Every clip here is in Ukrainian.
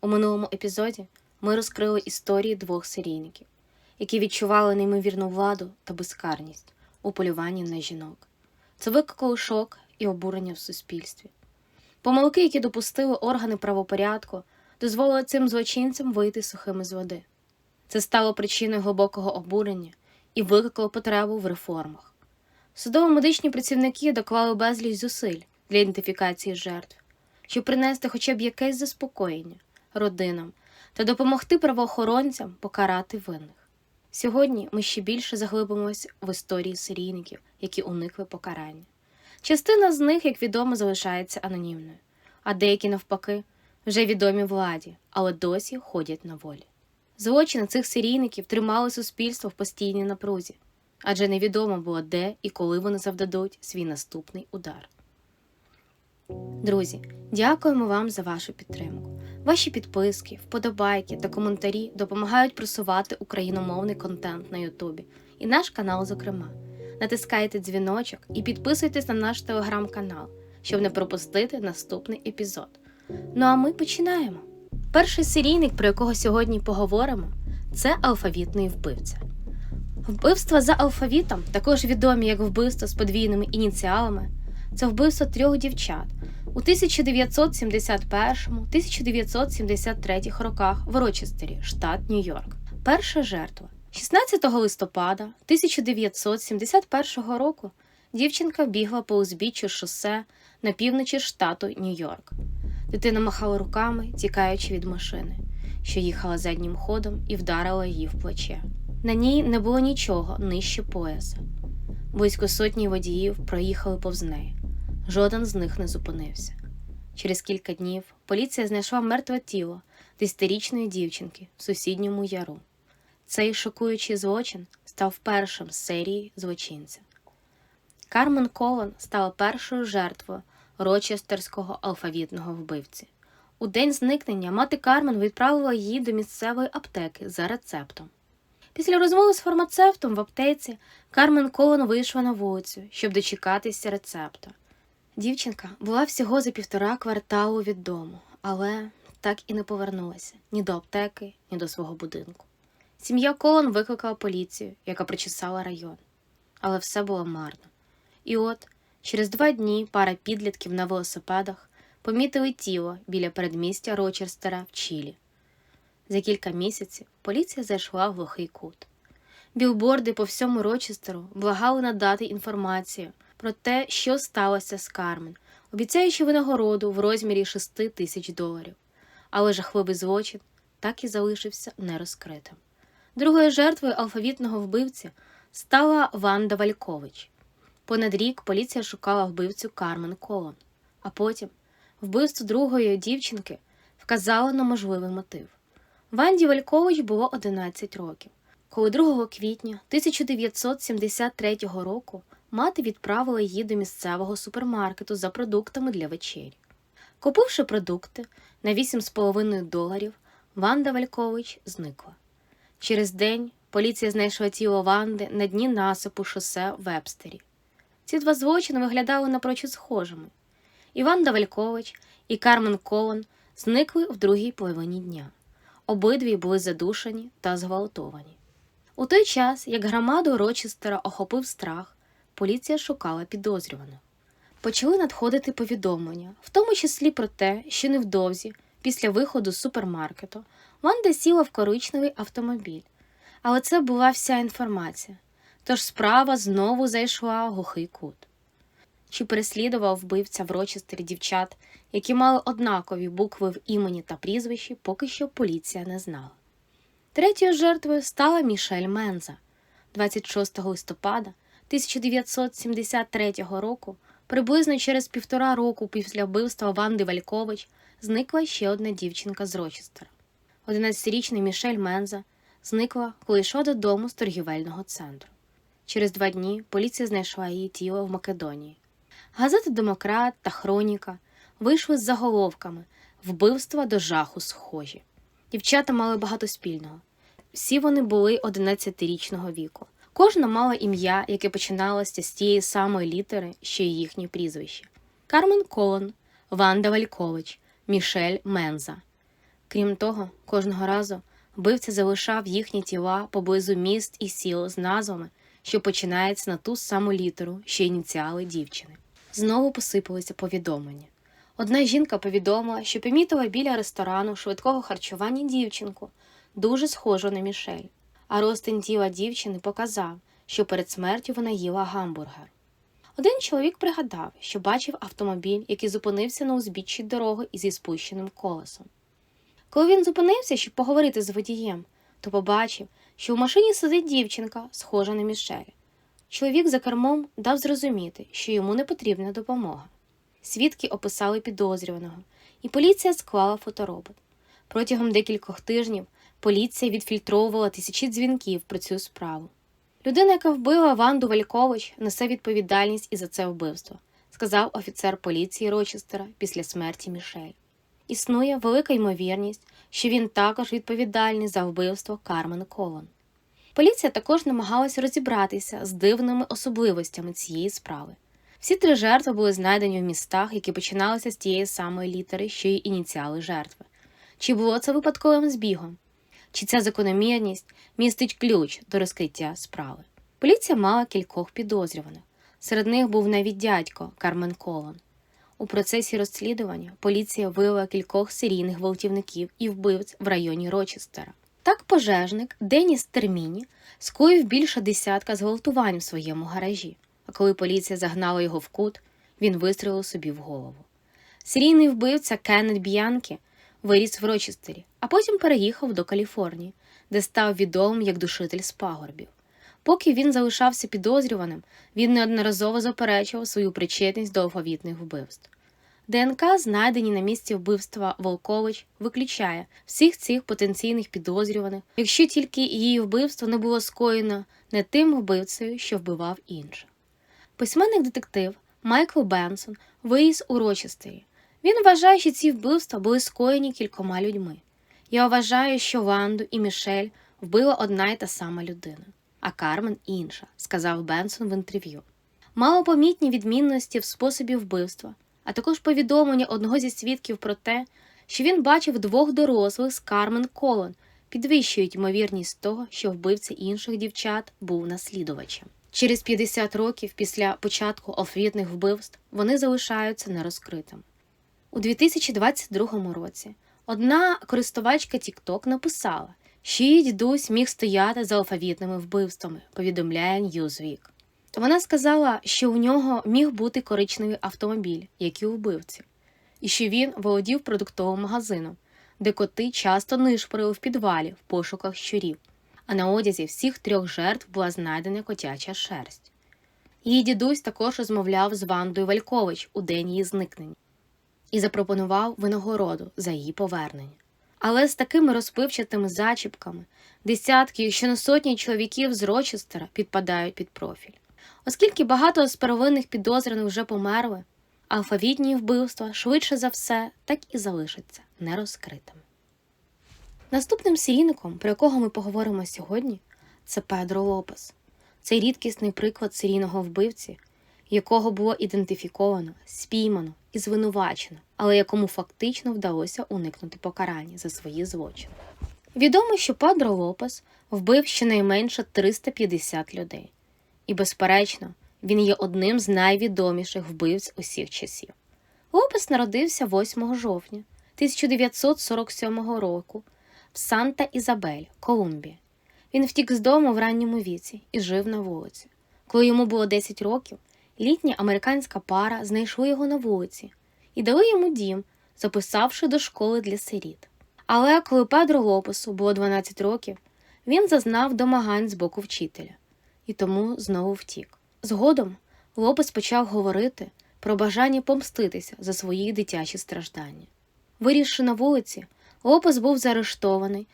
У минулому епізоді ми розкрили історії двох серійників, які відчували неймовірну владу та безкарність у полюванні на жінок. Це викликало шок і обурення в суспільстві. Помилки, які допустили органи правопорядку, дозволили цим злочинцям вийти сухими з води. Це стало причиною глибокого обурення і викликало потребу в реформах. Судово-медичні працівники доклали безліч зусиль для ідентифікації жертв, щоб принести хоча б якесь заспокоєння родинам та допомогти правоохоронцям покарати винних. Сьогодні ми ще більше заглибимось в історії серійників, які уникли покарання. Частина з них, як відомо, залишається анонімною, а деякі, навпаки, вже відомі владі, але досі ходять на волі. Злочини цих серійників тримали суспільство в постійній напрузі, адже невідомо було, де і коли вони завдадуть свій наступний удар. Друзі, дякуємо вам за вашу підтримку. Ваші підписки, вподобайки та коментарі допомагають просувати україномовний контент на Ютубі і наш канал, зокрема. Натискайте дзвіночок і підписуйтесь на наш телеграм-канал, щоб не пропустити наступний епізод. Ну а ми починаємо. Перший серійник, про якого сьогодні поговоримо, це алфавітний вбивця. Вбивства за алфавітом, також відомі як вбивство з подвійними ініціалами, це вбивство трьох дівчат у 1971-1973 роках в Рочестері, штат Нью-Йорк. Перша жертва 16 листопада 1971 року дівчинка бігла по узбіччю шосе на півночі штату Нью-Йорк. Дитина махала руками, тікаючи від машини, що їхала заднім ходом і вдарила її в плече. На ній не було нічого нижче пояса. Близько сотні водіїв проїхали повз неї. Жоден з них не зупинився. Через кілька днів поліція знайшла мертве тіло десятирічної дівчинки в сусідньому яру. Цей шокуючий злочин став першим з серії злочинця. Кармен Колон стала першою жертвою рочестерського алфавітного вбивці. У день зникнення мати Кармен відправила її до місцевої аптеки за рецептом. Після розмови з фармацевтом в аптеці Кармен Колон вийшла на вулицю, щоб дочекатися рецепта. Дівчинка була всього за півтора кварталу від дому, але так і не повернулася ні до аптеки, ні до свого будинку. Сім'я Колон викликала поліцію, яка причесала район. Але все було марно. І от через два дні пара підлітків на велосипедах помітили тіло біля передмістя Рочерстера в Чилі. За кілька місяців поліція зайшла в глухий кут. Білборди по всьому Рочестеру благали надати інформацію про те, що сталося з Кармен, обіцяючи винагороду в розмірі 6 тисяч доларів. Але жахливий злочин так і залишився нерозкритим. Другою жертвою алфавітного вбивці стала Ванда Валькович. Понад рік поліція шукала вбивцю Кармен Колон, а потім вбивство другої дівчинки вказало на можливий мотив. Ванді Валькович було 11 років, коли 2 квітня 1973 року мати відправила її до місцевого супермаркету за продуктами для вечері. Купивши продукти на 8,5 доларів, Ванда Валькович зникла. Через день поліція знайшла тіло Ванди на дні насипу шосе в Вебстері. Ці два злочини виглядали напрочуд схожими. І Ванда Валькович і Кармен Колон зникли в другій половині дня. Обидві були задушені та зґвалтовані. У той час, як громаду Рочестера охопив страх, поліція шукала підозрюваних. Почали надходити повідомлення, в тому числі про те, що невдовзі, після виходу з супермаркету, Ванда сіла в коричневий автомобіль. Але це була вся інформація. Тож справа знову зайшла в глухий кут. Чи переслідував вбивця в Рочестері дівчат, які мали однакові букви в імені та прізвищі, поки що поліція не знала. Третьою жертвою стала Мішель Менза. 26 листопада 1973 року, приблизно через півтора року після вбивства Ванди Валькович, зникла ще одна дівчинка з Рочестера. 11-річний Мішель Менза зникла, коли йшла додому з торгівельного центру. Через два дні поліція знайшла її тіло в Македонії. Газети Демократ та Хроніка вийшли з заголовками Вбивства до жаху схожі. Дівчата мали багато спільного. Всі вони були 11-річного віку. Кожна мала ім'я, яке починалося з тієї самої літери, що й їхнє прізвище: Кармен Колон, Ванда Валькович, Мішель Менза. Крім того, кожного разу вбивця залишав їхні тіла поблизу міст і сіл з назвами, що починаються на ту саму літеру, що ініціали дівчини. Знову посипалися повідомлення. Одна жінка повідомила, що помітила біля ресторану швидкого харчування дівчинку, дуже схожу на Мішель. А розтин тіла дівчини показав, що перед смертю вона їла гамбургер. Один чоловік пригадав, що бачив автомобіль, який зупинився на узбіччі дороги із зі спущеним колесом. Коли він зупинився, щоб поговорити з водієм, то побачив, що в машині сидить дівчинка, схожа на Мішель. Чоловік за кермом дав зрозуміти, що йому не потрібна допомога. Свідки описали підозрюваного, і поліція склала фоторобот. Протягом декількох тижнів поліція відфільтровувала тисячі дзвінків про цю справу. Людина, яка вбила Ванду Валькович, несе відповідальність і за це вбивство, сказав офіцер поліції Рочестера після смерті Мішель. Існує велика ймовірність, що він також відповідальний за вбивство Кармен Колон. Поліція також намагалася розібратися з дивними особливостями цієї справи. Всі три жертви були знайдені в містах, які починалися з тієї самої літери, що й ініціали жертви. Чи було це випадковим збігом? Чи ця закономірність містить ключ до розкриття справи? Поліція мала кількох підозрюваних. Серед них був навіть дядько Кармен Колон. У процесі розслідування поліція виявила кількох серійних гвалтівників і вбивць в районі Рочестера. Так пожежник Деніс Терміні скоїв більше десятка зґвалтувань в своєму гаражі, а коли поліція загнала його в кут, він вистрілив собі в голову. Серійний вбивця Кеннет Б'янкі виріс в Рочестері, а потім переїхав до Каліфорнії, де став відомим як душитель з пагорбів. Поки він залишався підозрюваним, він неодноразово заперечував свою причетність до алфавітних вбивств. ДНК, знайдені на місці вбивства Волкович, виключає всіх цих потенційних підозрюваних, якщо тільки її вбивство не було скоєно не тим вбивцею, що вбивав інших. Письменник детектив Майкл Бенсон виріс у Рочестері. Він вважає, що ці вбивства були скоєні кількома людьми. Я вважаю, що Ванду і Мішель вбила одна й та сама людина, а Кармен інша, сказав Бенсон в інтерв'ю. Малопомітні відмінності в способі вбивства, а також повідомлення одного зі свідків про те, що він бачив двох дорослих з Кармен Колон, підвищують ймовірність того, що вбивця інших дівчат був наслідувачем. Через 50 років після початку алфавітних вбивств вони залишаються нерозкритими. У 2022 році одна користувачка TikTok написала, що її дідусь міг стояти за алфавітними вбивствами, повідомляє Newsweek. Вона сказала, що у нього міг бути коричневий автомобіль, як і у вбивці, і що він володів продуктовим магазином, де коти часто нишпорили в підвалі в пошуках щурів, а на одязі всіх трьох жертв була знайдена котяча шерсть. Її дідусь також розмовляв з Вандою Валькович у день її зникнення і запропонував винагороду за її повернення. Але з такими розпивчатими зачіпками десятки, якщо не сотні чоловіків з Рочестера підпадають під профіль. Оскільки багато з первинних підозрюваних вже померли, алфавітні вбивства швидше за все так і залишаться нерозкритими. Наступним серійником, про якого ми поговоримо сьогодні, це Педро Лопес. Цей рідкісний приклад серійного вбивці, якого було ідентифіковано, спіймано і звинувачено, але якому фактично вдалося уникнути покарання за свої злочини. Відомо, що Педро Лопес вбив щонайменше 350 людей, і, безперечно, він є одним з найвідоміших вбивць усіх часів. Лопес народився 8 жовтня 1947 року в Санта Ізабель, Колумбія. Він втік з дому в ранньому віці і жив на вулиці. Коли йому було 10 років, літня американська пара знайшли його на вулиці і дали йому дім, записавши до школи для сиріт. Але коли Педро Лопесу було 12 років, він зазнав домагань з боку вчителя і тому знову втік. Згодом Лопес почав говорити про бажання помститися за свої дитячі страждання. Вирісши на вулиці, Лопес був заарештований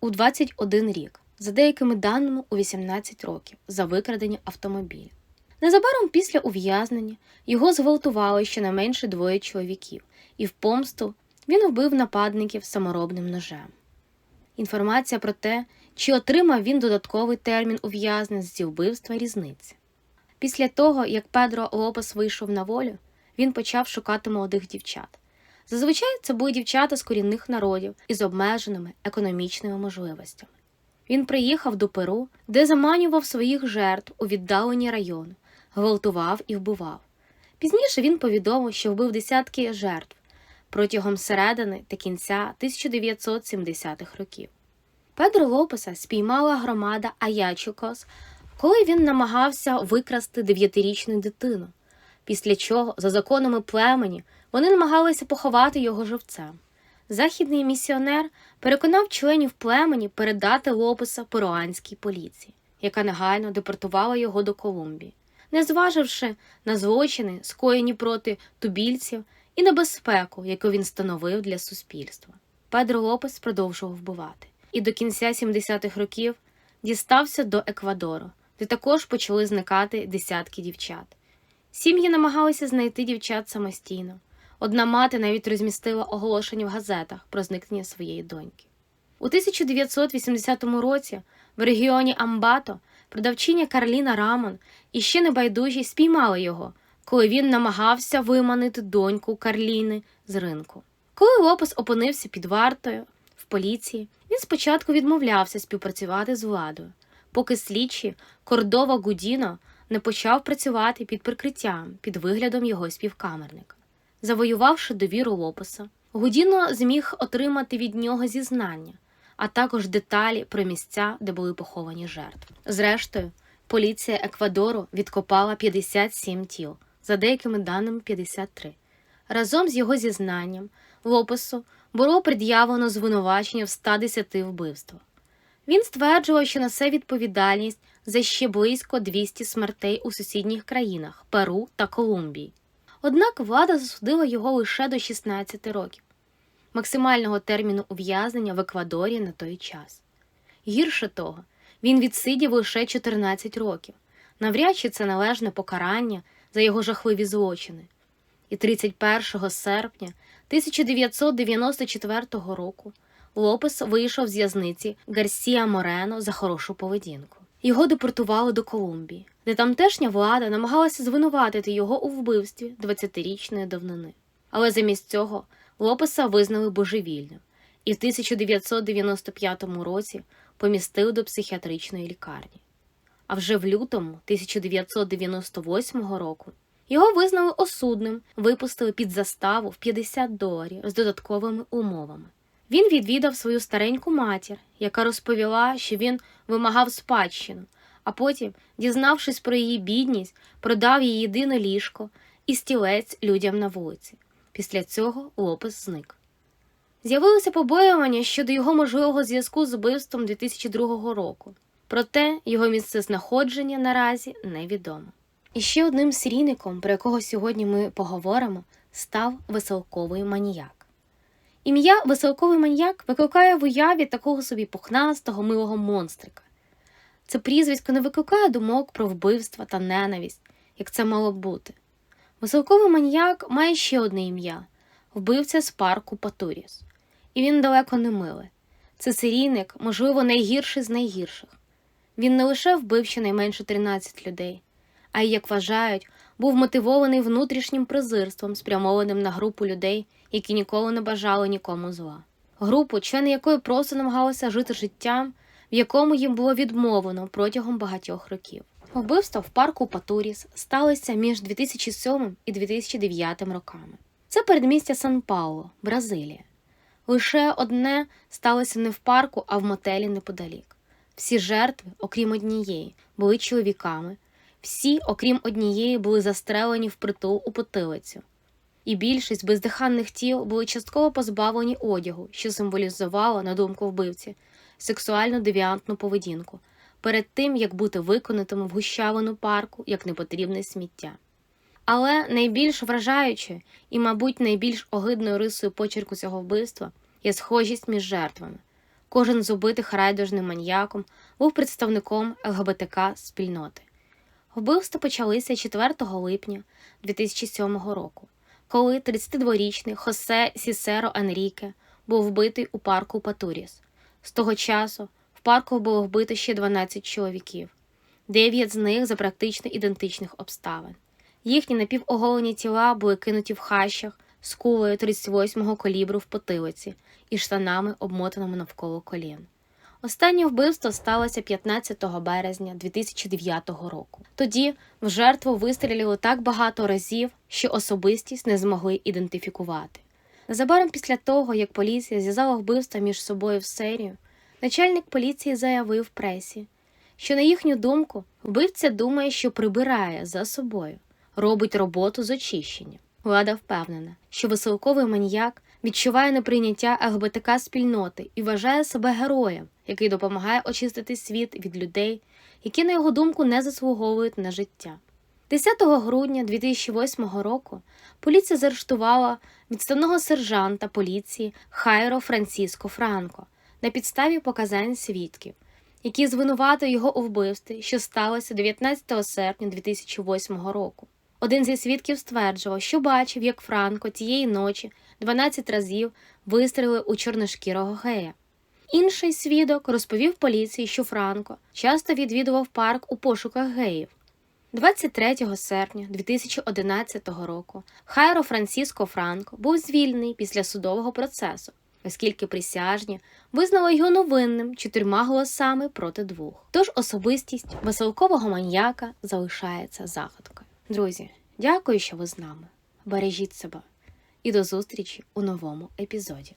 у 21 рік, за деякими даними у 18 років за викрадення автомобіля. Незабаром після ув'язнення його зґвалтували щонайменше двоє чоловіків, і в помсту він вбив нападників саморобним ножем. Інформація про те, чи отримав він додатковий термін ув'язнення з вбивства різниця. Після того, як Педро Лопес вийшов на волю, він почав шукати молодих дівчат. Зазвичай це були дівчата з корінних народів із обмеженими економічними можливостями. Він приїхав до Перу, де заманював своїх жертв у віддалені райони, гвалтував і вбивав. Пізніше він повідомив, що вбив десятки жертв протягом середини та кінця 1970-х років. Педро Лопеса спіймала громада Аячукос, коли він намагався викрасти дев'ятирічну дитину, після чого, за законами племені, вони намагалися поховати його живцем. Західний місіонер переконав членів племені передати Лопеса перуанській поліції, яка негайно депортувала його до Колумбії, не зваживши на злочини, скоєні проти тубільців і небезпеку, яку він становив для суспільства. Педро Лопес продовжував вбивати і до кінця 70-х років дістався до Еквадору, де також почали зникати десятки дівчат. Сім'ї намагалися знайти дівчат самостійно. Одна мати навіть розмістила оголошення в газетах про зникнення своєї доньки. У 1980 році в регіоні Амбато продавчиня Карліна Рамон і ще небайдужі спіймали його, коли він намагався виманити доньку Карліни з ринку. Коли Лопес опинився під вартою в поліції, він спочатку відмовлявся співпрацювати з владою, поки слідчі Кордова Гудіно не почав працювати під прикриттям під виглядом його співкамерника. Завоювавши довіру Лопеса, Гудіно зміг отримати від нього зізнання, а також деталі про місця, де були поховані жертви. Зрештою, поліція Еквадору відкопала 57 тіл, за деякими даними 53. Разом з його зізнанням Лопесу було пред'явлено звинувачення в 110 вбивствах. Він стверджував, що несе відповідальність за ще близько 200 смертей у сусідніх країнах Перу та Колумбії. Однак влада засудила його лише до 16 років, максимального терміну ув'язнення в Еквадорі на той час. Гірше того, він відсидів лише 14 років, навряд чи це належне покарання за його жахливі злочини. І 31 серпня 1994 року Лопес вийшов з в'язниці Гарсія Морено за хорошу поведінку. Його депортували до Колумбії, де тамтешня влада намагалася звинуватити його у вбивстві 20-річної давнини. Але замість цього Лопеса визнали божевільним і в 1995 році помістили до психіатричної лікарні. А вже в лютому 1998 року його визнали осудним, випустили під заставу в 50 доларів з додатковими умовами. Він відвідав свою стареньку матір, яка розповіла, що він вимагав спадщину, а потім, дізнавшись про її бідність, продав її єдине ліжко і стілець людям на вулиці. Після цього Лопес зник. З'явилося побоювання щодо його можливого зв'язку з вбивством 2002 року, проте його місце знаходження наразі невідомо. І ще одним серійником, про якого сьогодні ми поговоримо, став веселковий маніяк. Ім'я веселковий маньяк викликає в уяві такого собі пухнастого милого монстрика. Це прізвисько не викликає думок про вбивства та ненависть, як це мало б бути. Веселковий маньяк має ще одне ім'я вбивця з парку Патуріс. І він далеко не милий. Це серійник, можливо, найгірший з найгірших. Він не лише вбив щонайменше 13 людей, а й, як вважають, був мотивований внутрішнім презирством, спрямованим на групу людей, які ніколи не бажали нікому зла. Групу, члени якої просто намагалися жити життям, в якому їм було відмовлено протягом багатьох років. Вбивства в парку Патуріс сталися між 2007 і 2009 роками. Це передмістя Сан Пауло, Бразилія. Лише одне сталося не в парку, а в мотелі неподалік. Всі жертви, окрім однієї, були чоловіками, всі, окрім однієї, були застрелені впритул у потилицю. І більшість бездиханних тіл були частково позбавлені одягу, що символізувало, на думку вбивці, сексуальну девіантну поведінку, перед тим як бути виконатими в гущавину парку як непотрібне сміття. Але найбільш вражаючою і, мабуть, найбільш огидною рисою почерку цього вбивства є схожість між жертвами. Кожен з убитих райдужним маньяком був представником ЛГБТК спільноти. Вбивства почалися 4 липня 2007 року, коли 32-річний Хосе Сісеро Енріке був вбитий у парку Патуріс. З того часу парку було вбито ще 12 чоловіків, 9 з них за практично ідентичних обставин. Їхні напівоголені тіла були кинуті в хащах з кулею 38-го калібру в потилиці і штанами, обмотаними навколо колін. Останнє вбивство сталося 15 березня 2009 року. Тоді в жертву вистрілили так багато разів, що особистість не змогли ідентифікувати. Незабаром після того, як поліція зв'язала вбивства між собою в серію, начальник поліції заявив пресі, що, на їхню думку, вбивця думає, що прибирає за собою, робить роботу з очищення. Влада впевнена, що веселковий маніяк відчуває неприйняття ЛГБТК спільноти і вважає себе героєм, який допомагає очистити світ від людей, які, на його думку, не заслуговують на життя. 10 грудня 2008 року поліція заарештувала відставного сержанта поліції Хайро Франциско Франко на підставі показань свідків, які звинуватили його у вбивстві, що сталося 19 серпня 2008 року. Один зі свідків стверджував, що бачив, як Франко тієї ночі 12 разів вистрілив у чорношкірого гея. Інший свідок розповів поліції, що Франко часто відвідував парк у пошуках геїв. 23 серпня 2011 року Хайро Франциско Франко був звільнений після судового процесу, оскільки присяжні визнали його новинним чотирма голосами проти двох. Тож особистість веселкового маньяка залишається загадкою. Друзі, дякую, що ви з нами. Бережіть себе і до зустрічі у новому епізоді.